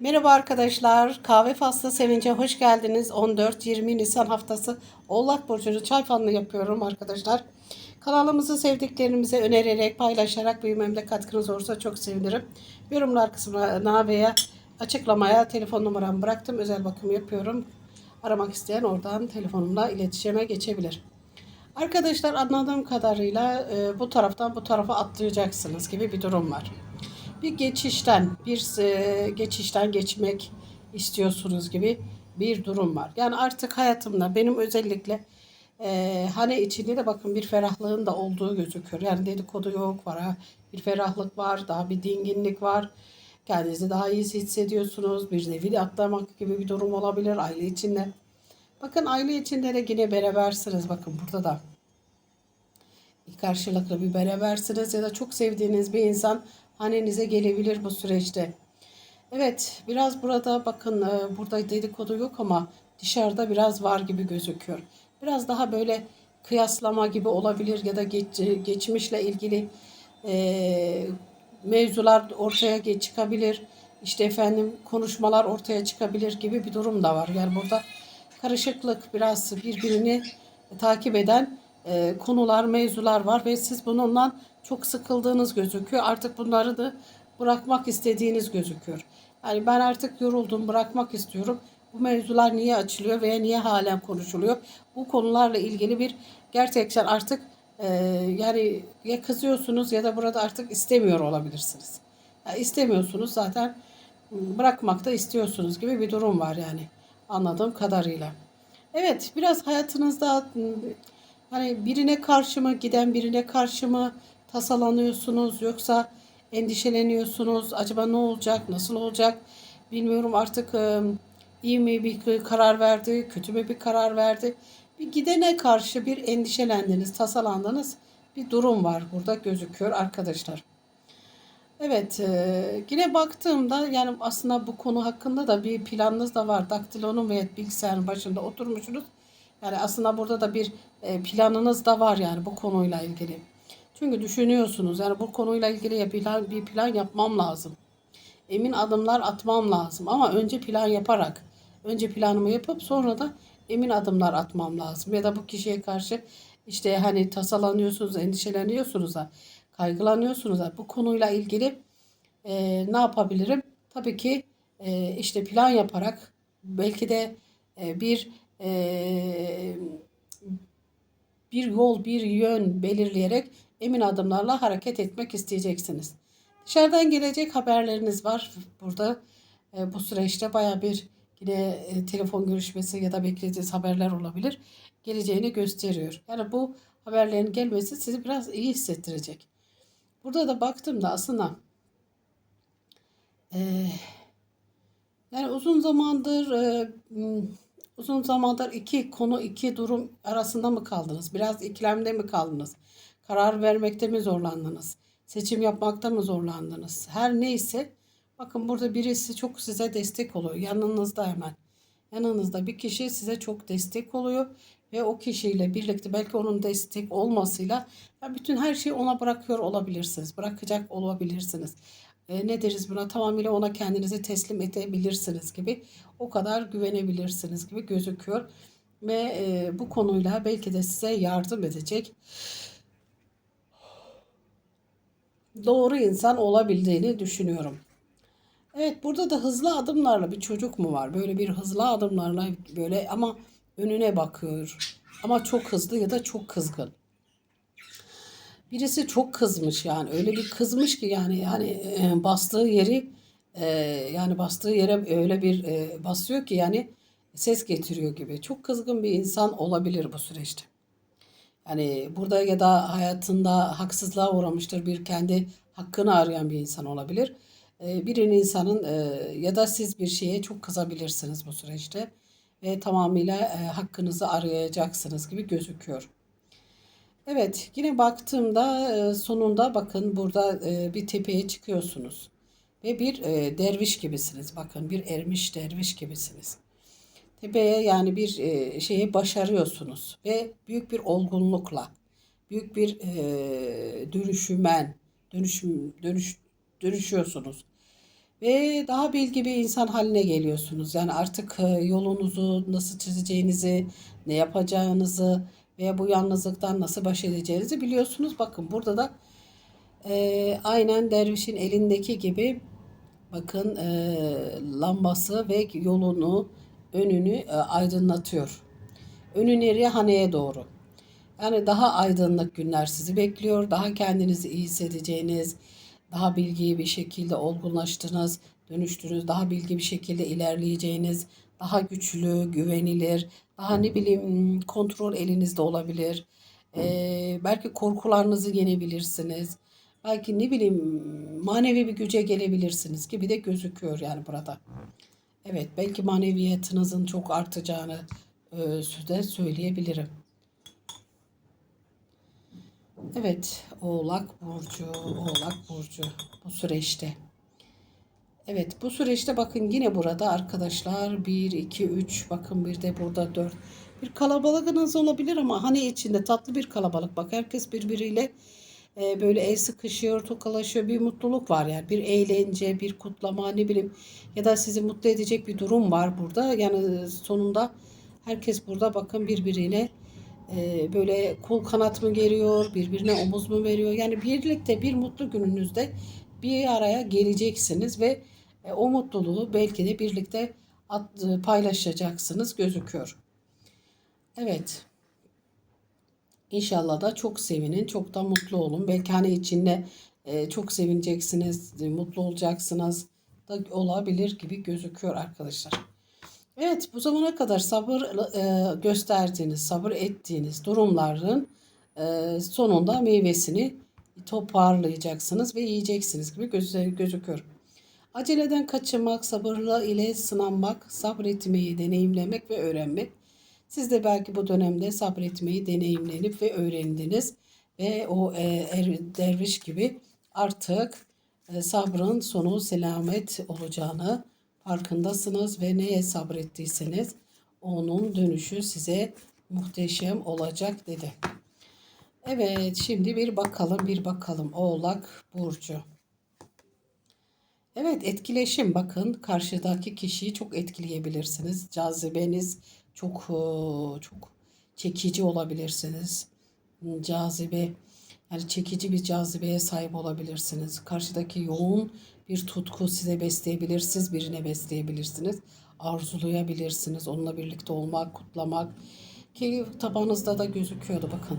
Merhaba arkadaşlar. Kahve faslı sevince hoş geldiniz. 14-20 Nisan haftası Oğlak Burcu'nu çay fanlı yapıyorum arkadaşlar. Kanalımızı sevdiklerinize önererek, paylaşarak büyümemde katkınız olursa çok sevinirim. Yorumlar kısmına veya açıklamaya telefon numaramı bıraktım. Özel bakım yapıyorum. Aramak isteyen oradan telefonumla iletişime geçebilir. Arkadaşlar anladığım kadarıyla e, bu taraftan bu tarafa atlayacaksınız gibi bir durum var bir geçişten, bir e, geçişten geçmek istiyorsunuz gibi bir durum var. Yani artık hayatımda benim özellikle e, hani içinde de bakın bir ferahlığın da olduğu gözüküyor. Yani dedikodu yok var ha, bir ferahlık var, daha bir dinginlik var. Kendinizi daha iyi hissediyorsunuz. Bir nevi atlamak gibi bir durum olabilir aile içinde. Bakın aile içinde de yine berabersiniz. Bakın burada da karşılıklı bir berabersiniz ya da çok sevdiğiniz bir insan hanenize gelebilir bu süreçte. Evet biraz burada bakın e, burada dedikodu yok ama dışarıda biraz var gibi gözüküyor. Biraz daha böyle kıyaslama gibi olabilir ya da geç, geçmişle ilgili e, mevzular ortaya çıkabilir. İşte efendim konuşmalar ortaya çıkabilir gibi bir durum da var. Yani burada karışıklık biraz birbirini takip eden e, konular, mevzular var ve siz bununla çok sıkıldığınız gözüküyor. Artık bunları da bırakmak istediğiniz gözüküyor. Yani ben artık yoruldum, bırakmak istiyorum. Bu mevzular niye açılıyor veya niye halen konuşuluyor? Bu konularla ilgili bir gerçekten artık e, yani ya kızıyorsunuz ya da burada artık istemiyor olabilirsiniz. Yani istemiyorsunuz zaten bırakmak da istiyorsunuz gibi bir durum var yani anladığım kadarıyla. Evet biraz hayatınızda Hani birine karşı mı giden birine karşı mı tasalanıyorsunuz yoksa endişeleniyorsunuz. Acaba ne olacak, nasıl olacak bilmiyorum artık iyi mi bir karar verdi, kötü mü bir karar verdi. Bir gidene karşı bir endişelendiniz, tasalandınız bir durum var burada gözüküyor arkadaşlar. Evet, yine baktığımda yani aslında bu konu hakkında da bir planınız da var. Daktilonun veya bilgisayarın başında oturmuşsunuz. Yani aslında burada da bir e, planınız da var yani bu konuyla ilgili. Çünkü düşünüyorsunuz yani bu konuyla ilgili plan, bir plan yapmam lazım. Emin adımlar atmam lazım ama önce plan yaparak, önce planımı yapıp sonra da emin adımlar atmam lazım. Ya da bu kişiye karşı işte hani tasalanıyorsunuz, endişeleniyorsunuz da, kaygılanıyorsunuz da bu konuyla ilgili e, ne yapabilirim? Tabii ki e, işte plan yaparak belki de e, bir e, bir yol, bir yön belirleyerek emin adımlarla hareket etmek isteyeceksiniz. Dışarıdan gelecek haberleriniz var. Burada e, bu süreçte baya bir yine e, telefon görüşmesi ya da beklediğiniz haberler olabilir. Geleceğini gösteriyor. Yani bu haberlerin gelmesi sizi biraz iyi hissettirecek. Burada da baktığımda aslında e, yani uzun zamandır e, Uzun zamandır iki konu, iki durum arasında mı kaldınız? Biraz ikilemde mi kaldınız? Karar vermekte mi zorlandınız? Seçim yapmakta mı zorlandınız? Her neyse bakın burada birisi çok size destek oluyor. Yanınızda hemen. Yanınızda bir kişi size çok destek oluyor ve o kişiyle birlikte belki onun destek olmasıyla bütün her şeyi ona bırakıyor olabilirsiniz. Bırakacak olabilirsiniz e, ne deriz buna tamamıyla ona kendinizi teslim edebilirsiniz gibi o kadar güvenebilirsiniz gibi gözüküyor ve e, bu konuyla belki de size yardım edecek doğru insan olabildiğini düşünüyorum. Evet burada da hızlı adımlarla bir çocuk mu var? Böyle bir hızlı adımlarla böyle ama önüne bakıyor. Ama çok hızlı ya da çok kızgın. Birisi çok kızmış yani öyle bir kızmış ki yani yani e, bastığı yeri e, yani bastığı yere öyle bir e, basıyor ki yani ses getiriyor gibi. Çok kızgın bir insan olabilir bu süreçte. Yani burada ya da hayatında haksızlığa uğramıştır bir kendi hakkını arayan bir insan olabilir. E, birinin insanın e, ya da siz bir şeye çok kızabilirsiniz bu süreçte ve tamamıyla e, hakkınızı arayacaksınız gibi gözüküyor. Evet yine baktığımda e, sonunda bakın burada e, bir tepeye çıkıyorsunuz. Ve bir e, derviş gibisiniz. Bakın bir ermiş derviş gibisiniz. Tepeye yani bir şeyi başarıyorsunuz. Ve büyük bir olgunlukla, büyük bir dönüşümen, dönüşüm, dönüş, dönüşüyorsunuz. ve daha bilgi bir insan haline geliyorsunuz. Yani artık yolunuzu nasıl çizeceğinizi, ne yapacağınızı veya bu yalnızlıktan nasıl baş edeceğinizi biliyorsunuz. Bakın burada da e, aynen dervişin elindeki gibi bakın e, lambası ve yolunu, önünü e, aydınlatıyor. Önü nereye? Haneye doğru. Yani daha aydınlık günler sizi bekliyor. Daha kendinizi iyi hissedeceğiniz, daha bilgiyi bir şekilde olgunlaştınız, dönüştünüz, daha bilgi bir şekilde ilerleyeceğiniz, daha güçlü, güvenilir, daha ne bileyim kontrol elinizde olabilir. Ee, belki korkularınızı yenebilirsiniz. Belki ne bileyim manevi bir güce gelebilirsiniz gibi de gözüküyor yani burada. Evet belki maneviyatınızın çok artacağını e, de söyleyebilirim. Evet, Oğlak Burcu, Oğlak Burcu bu süreçte. Evet, bu süreçte bakın yine burada arkadaşlar 1, 2, 3, bakın bir de burada 4. Bir kalabalığınız olabilir ama hani içinde tatlı bir kalabalık. Bak herkes birbiriyle e, böyle el sıkışıyor, tokalaşıyor. Bir mutluluk var yani. Bir eğlence, bir kutlama ne bileyim. Ya da sizi mutlu edecek bir durum var burada. Yani sonunda herkes burada bakın birbirine e, böyle kol kanat mı geriyor, birbirine omuz mu veriyor? Yani birlikte bir mutlu gününüzde bir araya geleceksiniz ve e, o mutluluğu belki de birlikte at, e, paylaşacaksınız gözüküyor. Evet. İnşallah da çok sevinin, çok da mutlu olun. Belki hani içinde e, çok sevineceksiniz, e, mutlu olacaksınız da olabilir gibi gözüküyor arkadaşlar. Evet bu zamana kadar sabır e, gösterdiğiniz, sabır ettiğiniz durumların e, sonunda meyvesini toparlayacaksınız ve yiyeceksiniz gibi göz, gözüküyor. Aceleden kaçınmak, sabırla ile sınanmak, sabretmeyi deneyimlemek ve öğrenmek. Siz de belki bu dönemde sabretmeyi deneyimlenip ve öğrendiniz ve o e, er, derviş gibi artık e, sabrın sonu selamet olacağını farkındasınız ve neye sabrettiyseniz onun dönüşü size muhteşem olacak dedi. Evet şimdi bir bakalım bir bakalım Oğlak Burcu. Evet etkileşim bakın karşıdaki kişiyi çok etkileyebilirsiniz. Cazibeniz çok e, çok çekici olabilirsiniz. Cazibe yani çekici bir cazibeye sahip olabilirsiniz. Karşıdaki yoğun bir tutku size besleyebilir, siz birine besleyebilirsiniz. Arzulayabilirsiniz onunla birlikte olmak, kutlamak. Ki tabanızda da gözüküyordu bakın.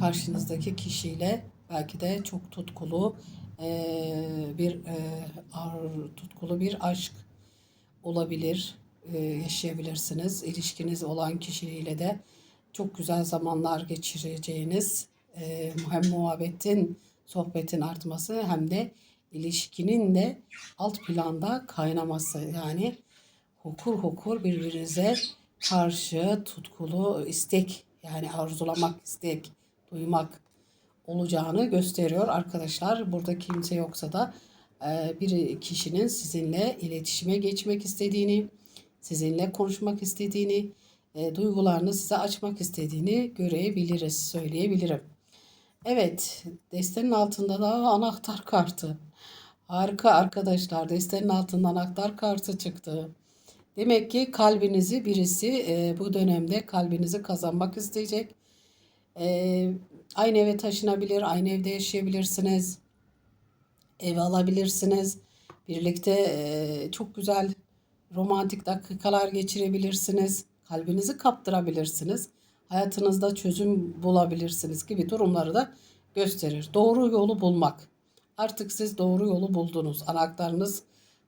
Karşınızdaki kişiyle belki de çok tutkulu bir tutkulu bir aşk olabilir, yaşayabilirsiniz. İlişkiniz olan kişiyle de çok güzel zamanlar geçireceğiniz hem muhabbetin, sohbetin artması hem de ilişkinin de alt planda kaynaması. Yani hukur hukur birbirinize karşı tutkulu istek yani arzulamak, istek, duymak olacağını gösteriyor arkadaşlar. Burada kimse yoksa da e, bir kişinin sizinle iletişime geçmek istediğini, sizinle konuşmak istediğini, e, duygularını size açmak istediğini görebiliriz, söyleyebilirim. Evet, destenin altında da anahtar kartı. Harika arkadaşlar. Destenin altından anahtar kartı çıktı. Demek ki kalbinizi birisi e, bu dönemde kalbinizi kazanmak isteyecek. Aynı eve taşınabilir, aynı evde yaşayabilirsiniz. Ev alabilirsiniz. Birlikte e, çok güzel romantik dakikalar geçirebilirsiniz. Kalbinizi kaptırabilirsiniz. Hayatınızda çözüm bulabilirsiniz gibi durumları da gösterir. Doğru yolu bulmak. Artık siz doğru yolu buldunuz. Anahtarınız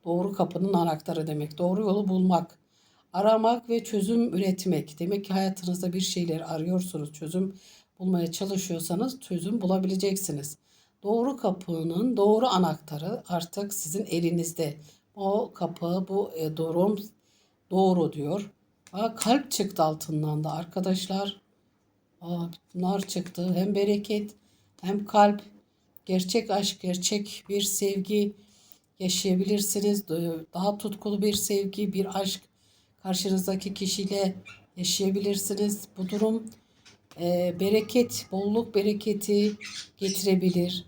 doğru kapının anahtarı demek. Doğru yolu bulmak, aramak ve çözüm üretmek. Demek ki hayatınızda bir şeyler arıyorsunuz. Çözüm bulmaya çalışıyorsanız çözüm bulabileceksiniz. Doğru kapının doğru anahtarı artık sizin elinizde. O kapı, bu e, durum doğru diyor. Aa, kalp çıktı altından da arkadaşlar. Aa, bunlar çıktı. Hem bereket hem kalp gerçek aşk, gerçek bir sevgi yaşayabilirsiniz. Daha tutkulu bir sevgi, bir aşk karşınızdaki kişiyle yaşayabilirsiniz. Bu durum e, bereket, bolluk bereketi getirebilir.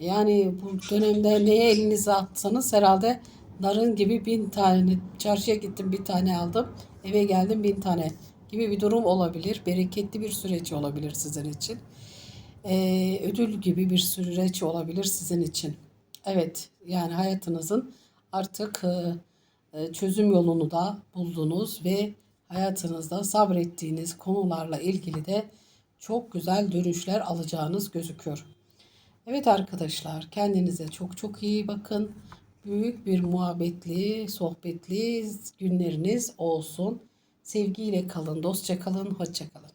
Yani bu dönemde neye elinize atsanız herhalde narın gibi bin tane çarşıya gittim bir tane aldım eve geldim bin tane gibi bir durum olabilir. Bereketli bir süreç olabilir sizin için. Ee, ödül gibi bir süreç olabilir sizin için. Evet yani hayatınızın artık e, e, çözüm yolunu da buldunuz ve hayatınızda sabrettiğiniz konularla ilgili de çok güzel dönüşler alacağınız gözüküyor. Evet arkadaşlar kendinize çok çok iyi bakın. Büyük bir muhabbetli, sohbetli günleriniz olsun. Sevgiyle kalın, dostça kalın, hoşça kalın.